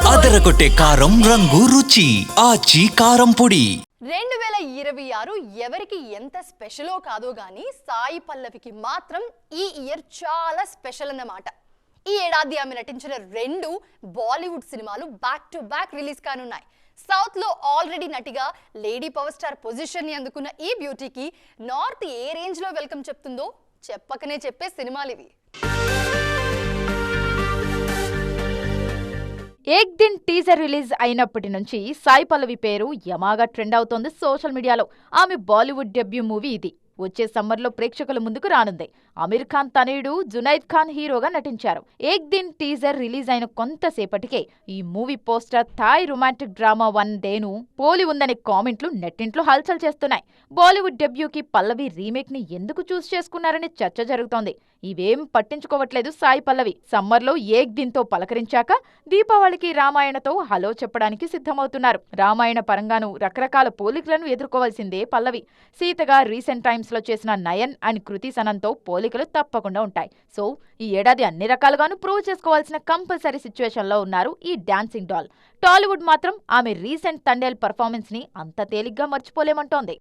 అదరగొట్టే కారం రంగు రుచి ఆచి కారం పొడి. రెండు వేల ఇరవై ఆరు ఎవరికి ఎంత స్పెషలో కాదో గానీ సాయి పల్లవికి మాత్రం ఈ ఇయర్ చాలా స్పెషల్ అన్నమాట. ఈ ఏడాది ఆమె నటించిన రెండు బాలీవుడ్ సినిమాలు బ్యాక్ టు బ్యాక్ రిలీజ్ కానున్నాయి. సౌత్లో ఆల్రెడీ నటిగా లేడీ పవర్ స్టార్ పొజిషన్ని అందుకున్న ఈ బ్యూటీకి నార్త్ ఏ రేంజ్లో వెల్కమ్ చెప్తుందో చెప్పకనే చెప్పే సినిమాలు ఇవి. ఏక్ దిన్ టీజర్ రిలీజ్ అయినప్పటి నుంచి సాయి పల్లవి పేరు యమాగా ట్రెండ్ అవుతోంది సోషల్ మీడియాలో. ఆమె బాలీవుడ్ డెబ్యూ మూవీ ఇది. వచ్చే సమ్మర్లో ప్రేక్షకుల ముందుకు రానుంది. అమీర్ ఖాన్ తనయుడు జునైద్ ఖాన్ హీరోగా నటించారు. ఏక్ దిన్ టీజర్ రిలీజ్ అయిన కొంతసేపటికే ఈ movie poster Thai romantic drama one డేను పోలి ఉందనే కామెంట్లు నెట్టింట్లో హల్చల్ చేస్తున్నాయి. బాలీవుడ్ డెబ్యూకి పల్లవి రీమేక్ని ఎందుకు చూస్ చేసుకున్నారని చర్చ జరుగుతోంది. ఇవేం పట్టించుకోవట్లేదు సాయి పల్లవి. సమ్మర్లో ఏక్ దిన్తో పలకరించాక దీపావళికి రామాయణతో హలో చెప్పడానికి సిద్ధమవుతున్నారు. రామాయణ పరంగాను రకరకాల పోలికలను ఎదుర్కోవాల్సిందే పల్లవి. సీతగా రీసెంట్ టైమ్స్ లో చేసిన నయన్ అండ్ కృతి సనంతో పోలికలు తప్పకుండా ఉంటాయి. సో ఈ ఏడాది అన్ని రకాలుగాను ప్రూవ్ చేసుకోవాల్సిన కంపల్సరీ సిచ్యువేషన్లో ఉన్నారు ఈ డాన్సింగ్ డాల్. టాలీవుడ్ మాత్రం ఆమె రీసెంట్ తండేల్ పర్ఫార్మెన్స్ని అంత తేలిగ్గా మర్చిపోలేమంటోంది.